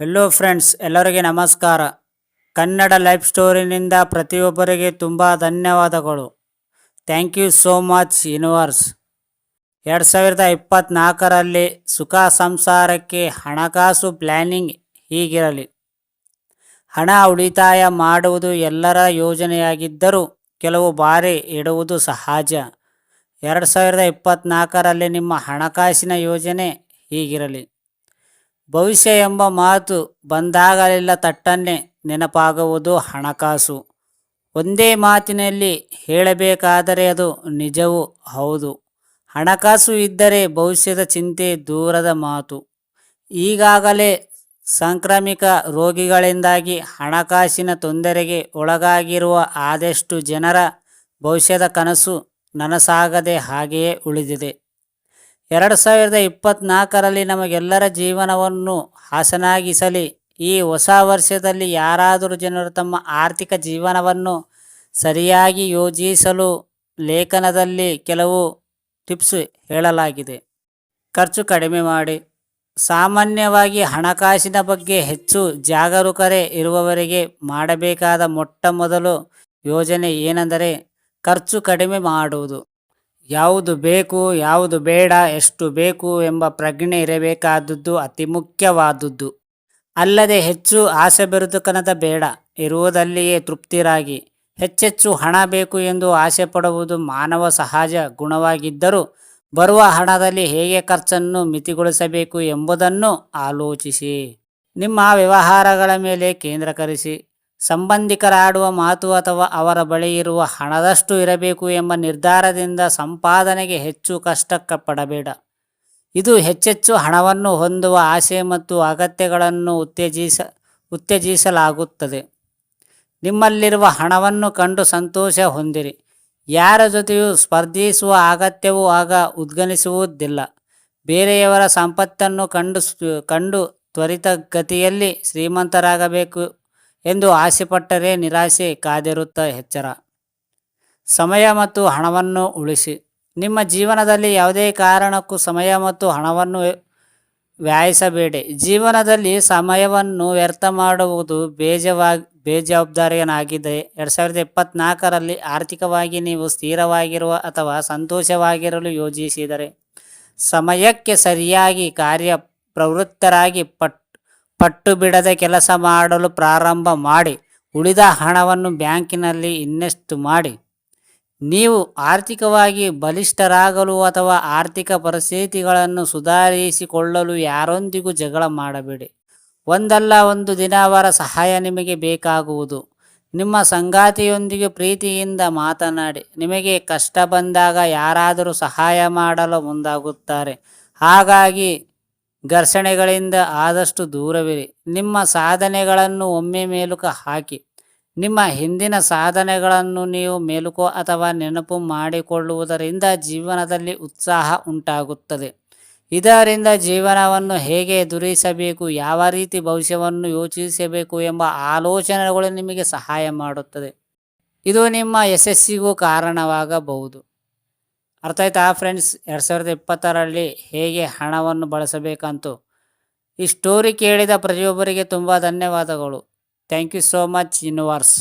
Hello friends ಎಲ್ಲರಿಗೆ ನಮಸ್ಕಾರ. Kannada life ಸ್ಟೋರಿನಿಂದ ಪ್ರತಿಯೊಬ್ಬರಿಗೆ ತುಂಬ ಧನ್ಯವಾದಗಳು. Thank you so much universe ಎರಡು ಸಾವಿರದ ಇಪ್ಪತ್ತ್ನಾಲ್ಕರಲ್ಲಿ ಸುಖ ಸಂಸಾರಕ್ಕೆ ಹಣಕಾಸು ಪ್ಲ್ಯಾನಿಂಗ್ ಹೀಗಿರಲಿ. ಹಣ ಉಳಿತಾಯ ಮಾಡುವುದು ಎಲ್ಲರ ಯೋಜನೆಯಾಗಿದ್ದರೂ ಕೆಲವು ಬಾರಿ ಇಡುವುದು ಸಹಜ. ಎರಡು ಸಾವಿರದ ಇಪ್ಪತ್ತ್ನಾಲ್ಕರಲ್ಲಿ ನಿಮ್ಮ ಹಣಕಾಸಿನ ಯೋಜನೆ ಹೀಗಿರಲಿ. ಭವಿಷ್ಯ ಎಂಬ ಮಾತು ಬಂದಾಗಲೆಲ್ಲ ತಟ್ಟನ್ನೆ ನೆನಪಾಗುವುದು ಹಣಕಾಸು. ಒಂದೇ ಮಾತಿನಲ್ಲಿ ಹೇಳಬೇಕಾದರೆ ಅದು ನಿಜವೂ ಹೌದು. ಹಣಕಾಸು ಇದ್ದರೆ ಭವಿಷ್ಯದ ಚಿಂತೆ ದೂರದ ಮಾತು. ಈಗಾಗಲೇ ಸಾಂಕ್ರಾಮಿಕ ರೋಗಿಗಳಿಂದಾಗಿ ಹಣಕಾಸಿನ ತೊಂದರೆಗೆ ಒಳಗಾಗಿರುವ ಆದಷ್ಟು ಜನರ ಭವಿಷ್ಯದ ಕನಸು ನನಸಾಗದೆ ಹಾಗೆಯೇ ಉಳಿದಿದೆ. ಎರಡು ಸಾವಿರದ ಇಪ್ಪತ್ತ್ನಾಲ್ಕರಲ್ಲಿ ನಮಗೆಲ್ಲರ ಜೀವನವನ್ನು ಹಸನಾಗಿಸಲಿ. ಈ ಹೊಸ ವರ್ಷದಲ್ಲಿ ಯಾರಾದರೂ ಜನರು ತಮ್ಮ ಆರ್ಥಿಕ ಜೀವನವನ್ನು ಸರಿಯಾಗಿ ಯೋಜಿಸಲು ಲೇಖನದಲ್ಲಿ ಕೆಲವು ಟಿಪ್ಸ್ ಹೇಳಲಾಗಿದೆ. ಖರ್ಚು ಕಡಿಮೆ ಮಾಡಿ. ಸಾಮಾನ್ಯವಾಗಿ ಹಣಕಾಸಿನ ಬಗ್ಗೆ ಹೆಚ್ಚು ಜಾಗರೂಕರೇ ಇರುವವರಿಗೆ ಮಾಡಬೇಕಾದ ಮೊಟ್ಟ ಮೊದಲು ಯೋಜನೆ ಏನೆಂದರೆ ಖರ್ಚು ಕಡಿಮೆ ಮಾಡುವುದು. ಯಾವುದು ಬೇಕು, ಯಾವುದು ಬೇಡ, ಎಷ್ಟು ಬೇಕು ಎಂಬ ಪ್ರಜ್ಞೆ ಇರಬೇಕಾದದ್ದು ಅತಿ ಮುಖ್ಯವಾದದ್ದು. ಅಲ್ಲದೆ ಹೆಚ್ಚು ಆಸೆ ಬೆರೆತುಕನದ ಬೇಡ, ಇರುವುದಲ್ಲಿಯೇ ತೃಪ್ತಿರಾಗಿ. ಹೆಚ್ಚೆಚ್ಚು ಹಣ ಬೇಕು ಎಂದು ಆಸೆ ಪಡುವುದು ಮಾನವ ಸಹಜ ಗುಣವಾಗಿದ್ದರೂ, ಬರುವ ಹಣದಲ್ಲಿ ಹೇಗೆ ಖರ್ಚನ್ನು ಮಿತಿಗೊಳಿಸಬೇಕು ಎಂಬುದನ್ನು ಆಲೋಚಿಸಿ. ನಿಮ್ಮ ವ್ಯವಹಾರಗಳ ಮೇಲೆ ಕೇಂದ್ರೀಕರಿಸಿ. ಸಂಬಂಧಿಕರಾಡುವ ಮಾತು ಅಥವಾ ಅವರ ಬಳಿ ಇರುವ ಹಣದಷ್ಟು ಇರಬೇಕು ಎಂಬ ನಿರ್ಧಾರದಿಂದ ಸಂಪಾದನೆಗೆ ಹೆಚ್ಚು ಕಷ್ಟಕ್ಕೆ ಪಡಬೇಡ ಇದು ಹೆಚ್ಚೆಚ್ಚು ಹಣವನ್ನು ಹೊಂದುವ ಆಸೆ ಮತ್ತು ಅಗತ್ಯಗಳನ್ನು ಉತ್ತೇಜಿಸ, ಉತ್ತೇಜಿಸಲಾಗುತ್ತದೆ. ನಿಮ್ಮಲ್ಲಿರುವ ಹಣವನ್ನು ಕಂಡು ಸಂತೋಷ ಹೊಂದಿರಿ. ಯಾರ ಜೊತೆಯೂ ಸ್ಪರ್ಧಿಸುವ ಅಗತ್ಯವೂ ಆಗ ಉದ್ಗನಿಸುವುದಿಲ್ಲ ಬೇರೆಯವರ ಸಂಪತ್ತನ್ನು ಕಂಡು ಕಂಡು ತ್ವರಿತಗತಿಯಲ್ಲಿ ಶ್ರೀಮಂತರಾಗಬೇಕು ಎಂದು ಆಸೆಪಟ್ಟರೆ ನಿರಾಸೆ, ಕಾದಿರುತ್ತ ಎಚ್ಚರ. ಸಮಯ ಮತ್ತು ಹಣವನ್ನು ಉಳಿಸಿ. ನಿಮ್ಮ ಜೀವನದಲ್ಲಿ ಯಾವುದೇ ಕಾರಣಕ್ಕೂ ಸಮಯ ಮತ್ತು ಹಣವನ್ನು ವ್ಯಾಯಿಸಬೇಡಿ. ಜೀವನದಲ್ಲಿ ಸಮಯವನ್ನು ವ್ಯರ್ಥ ಮಾಡುವುದು ಬೇಜವಾಗಿ ಬೇಜವಾಬ್ದಾರಿಯನಾಗಿದೆ ಎರಡು ಸಾವಿರದ ಇಪ್ಪತ್ನಾಲ್ಕರಲ್ಲಿ ಆರ್ಥಿಕವಾಗಿ ನೀವು ಸ್ಥಿರವಾಗಿರುವ ಅಥವಾ ಸಂತೋಷವಾಗಿರಲು ಯೋಜಿಸಿದರೆ ಸಮಯಕ್ಕೆ ಸರಿಯಾಗಿ ಕಾರ್ಯ ಪ್ರವೃತ್ತರಾಗಿ ಪಟ್ ಪಟ್ಟು ಬಿಡದೆ ಕೆಲಸ ಮಾಡಲು ಪ್ರಾರಂಭ ಮಾಡಿ, ಉಳಿದ ಹಣವನ್ನು ಬ್ಯಾಂಕಿನಲ್ಲಿ ಇನ್ನೆಷ್ಟು ಮಾಡಿ? ನೀವು ಆರ್ಥಿಕವಾಗಿ ಬಲಿಷ್ಠರಾಗಲು ಅಥವಾ ಆರ್ಥಿಕ ಪರಿಸ್ಥಿತಿಗಳನ್ನು ಸುಧಾರಿಸಿಕೊಳ್ಳಲು ಯಾರೊಂದಿಗೂ ಜಗಳ ಮಾಡಬೇಡಿ. ಒಂದಲ್ಲ ಒಂದು ದಿನ ಅವರ ಸಹಾಯ ನಿಮಗೆ ಬೇಕಾಗುವುದು. ನಿಮ್ಮ ಸಂಗಾತಿಯೊಂದಿಗೆ ಪ್ರೀತಿಯಿಂದ ಮಾತನಾಡಿ, ನಿಮಗೆ ಕಷ್ಟ ಬಂದಾಗ ಯಾರಾದರೂ ಸಹಾಯ ಮಾಡಲು ಮುಂದಾಗುತ್ತಾರೆ. ಹಾಗಾಗಿ ಘರ್ಷಣೆಗಳಿಂದ ಆದಷ್ಟು ದೂರವಿರಿ. ನಿಮ್ಮ ಸಾಧನೆಗಳನ್ನು ಒಮ್ಮೆ ಮೇಲುಕ ಹಾಕಿ. ನಿಮ್ಮ ಹಿಂದಿನ ಸಾಧನೆಗಳನ್ನು ನೀವು ಮೇಲುಕೋ ಅಥವಾ ನೆನಪು ಮಾಡಿಕೊಳ್ಳುವುದರಿಂದ ಜೀವನದಲ್ಲಿ ಉತ್ಸಾಹ ಉಂಟಾಗುತ್ತದೆ. ಇದರಿಂದ ಜೀವನವನ್ನು ಹೇಗೆ ಎದುರಿಸಬೇಕು, ಯಾವ ರೀತಿ ಭವಿಷ್ಯವನ್ನು ಯೋಚಿಸಬೇಕು ಎಂಬ ಆಲೋಚನೆಗಳು ನಿಮಗೆ ಸಹಾಯ ಮಾಡುತ್ತದೆ. ಇದು ನಿಮ್ಮ ಯಶಸ್ಸಿಗೂ ಕಾರಣವಾಗಬಹುದು. ಅರ್ಥ ಆಯ್ತಾ ಫ್ರೆಂಡ್ಸ್, ಎರಡು ಸಾವಿರದ ಇಪ್ಪತ್ತರಲ್ಲಿ ಹೇಗೆ ಹಣವನ್ನು ಬಳಸಬೇಕಂತೂ? ಈ ಸ್ಟೋರಿ ಕೇಳಿದ ಪ್ರತಿಯೊಬ್ಬರಿಗೆ ತುಂಬ ಧನ್ಯವಾದಗಳು. Thank you so much universe